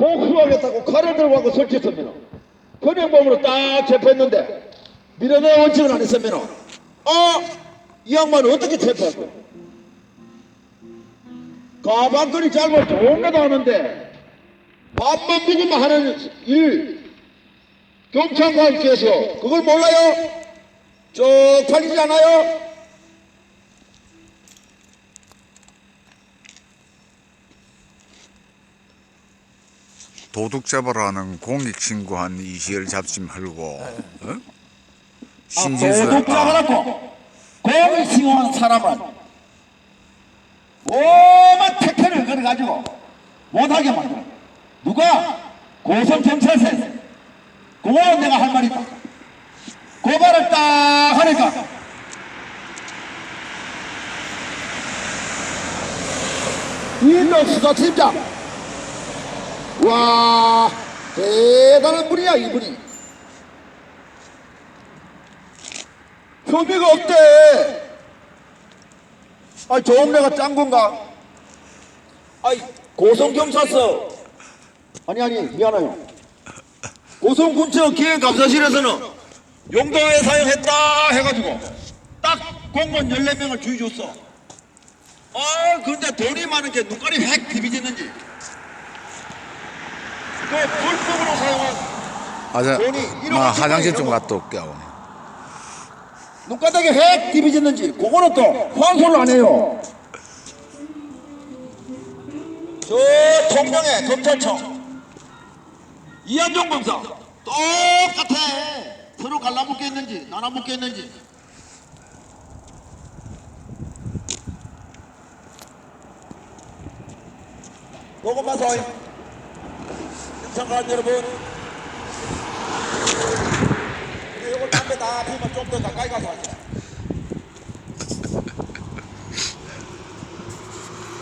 복수하겠다고 칼을 들고 하고 설치했으면 현행범으로 딱 체포했는데 미련의 원칙을 안 했으면 어? 이 양반은 어떻게 체포할 거야? 가방끈이 짧아 좋은 것도 하는데 밥만 먹으면 하는 일 경찰관께서 그걸 몰라요? 쪽팔리지 않아요? 도둑 잡으라는 공익 신고한 이시열 잡지 말고 어? 신진수 도둑 아, 잡아놓고 공을 시공한 사람은 오만 택배를 걸어가지고 못하게 만들어. 누가? 고성경찰서에서. 그거는 내가 할 말이 있다. 고발을 딱 하니까. 이인덕 수사 팀장 와 대단한 분이야 이분이 혐의가 없대. 아니, 조음래가 짠 건가? 아니, 고성경찰서. 아니, 아니, 미안해요. 고성군청 기획감사실에서는 용도에 사용했다 해가지고 딱 공무원 14명을 주의 줬어. 아, 근데 돈이 많은 게 눈깔이 획 뒤비졌는지. 그 불법으로 사용한 하자, 돈이 이런 마, 거 화장실 좀 거. 갔다 올게요 눈가닥이 핵 디비졌는지 그거는 또 환소를 안 해요. 저 통영의 검찰청 이한종 검사 똑같아. 서로 갈라붙겠는지 나눠붙겠는지. 보고 봐서 경찰관 여러분 이거 담배 다 피우면 좀더 가까이 가서 하자.